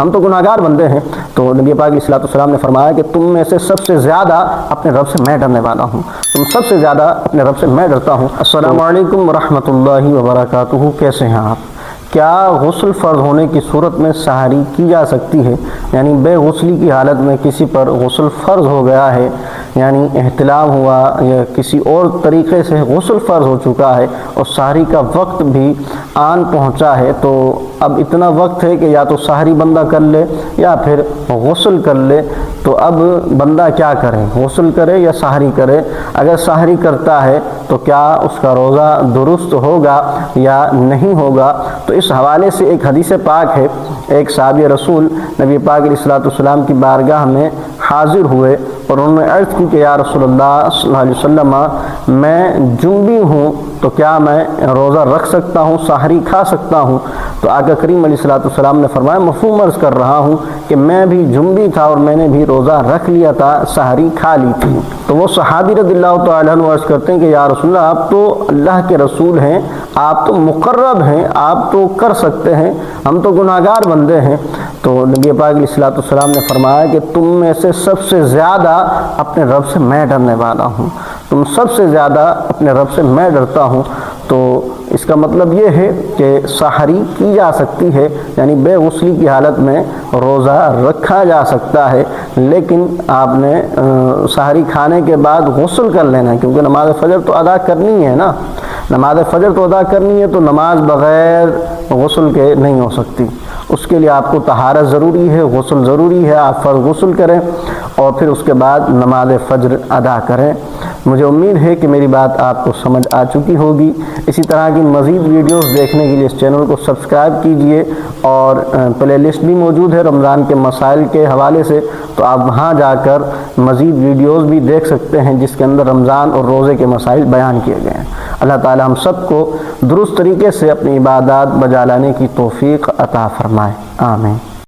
ہم تو گناہ گار بندے ہیں۔ تو نبی پاک علیہ الصلوۃ والسلام نے فرمایا کہ تم میں سے سب سے زیادہ اپنے رب سے میں ڈرنے والا ہوں۔ تم سب سے زیادہ اپنے رب سے میں ڈرتا ہوں۔ السلام علیکم ورحمۃ اللہ وبرکاتہ۔ کیسے ہیں آپ؟ کیا غسل فرض ہونے کی صورت میں سہاری کی جا سکتی ہے؟ یعنی بے غسلی کی حالت میں کسی پر غسل فرض ہو گیا ہے یعنی احتلام ہوا، یا کسی اور طریقے سے غسل فرض ہو چکا ہے اور سحری کا وقت بھی آن پہنچا ہے، تو اب اتنا وقت ہے کہ یا تو سحری بندہ کر لے یا پھر غسل کر لے۔ تو اب بندہ کیا کرے؟ غسل کرے یا سحری کرے؟ اگر سحری کرتا ہے تو کیا اس کا روزہ درست ہوگا یا نہیں ہوگا؟ تو اس حوالے سے ایک حدیث پاک ہے، ایک صحابی رسول نبی پاک علیہ الصلوۃ والسلام کی بارگاہ میں حاضر ہوئے اور انہوں نے عرض کی کہ یا رسول اللہ صلی اللہ علیہ وسلم، میں جنبی ہوں تو کیا میں روزہ رکھ سکتا ہوں، سحری کھا سکتا ہوں؟ تو آقا کریم علیہ الصلوۃ والسلام نے فرمایا، مفہوم عرض کر رہا ہوں کہ میں بھی جنبی تھا اور میں نے بھی روزہ رکھ لیا تھا، سحری کھا لی تھی۔ تو وہ صحابی رضی اللہ تعالیٰ عنہ عرض کرتے ہیں کہ یا رسول اللہ، آپ تو اللہ کے رسول ہیں، آپ تو مقرب ہیں، آپ تو کر سکتے ہیں، ہم تو گناہ گار بندے ہیں۔ تو نبی پاک علیہ الصلوۃ والسلام نے فرمایا کہ تم میں سے سب سے زیادہ اپنے رب سے میں ڈرنے والا ہوں۔ تم سب سے زیادہ اپنے رب سے میں ڈرتا ہوں۔ تو اس کا مطلب یہ ہے کہ سحری کی جا سکتی ہے یعنی بے غسلی کی حالت میں روزہ رکھا جا سکتا ہے، لیکن آپ نے سحری کھانے کے بعد غسل کر لینا ہے کیونکہ نماز فجر تو ادا کرنی ہے نا۔ نماز فجر تو ادا کرنی ہے تو نماز بغیر غسل کے نہیں ہو سکتی۔ اس کے لیے آپ کو طہارت ضروری ہے، غسل ضروری ہے، آپ فرض غسل کریں اور پھر اس کے بعد نماز فجر ادا کریں۔ مجھے امید ہے کہ میری بات آپ کو سمجھ آ چکی ہوگی۔ اسی طرح کی مزید ویڈیوز دیکھنے کے لیے اس چینل کو سبسکرائب کیجیے اور پلے لسٹ بھی موجود ہے رمضان کے مسائل کے حوالے سے۔ تو آپ وہاں جا کر مزید ویڈیوز بھی دیکھ سکتے ہیں جس کے اندر رمضان اور روزے کے مسائل بیان کیے گئے ہیں۔ اللہ تعالی ہم سب کو درست طریقے سے اپنی عبادات بجا لانے کی توفیق عطا فرمائے. آمین.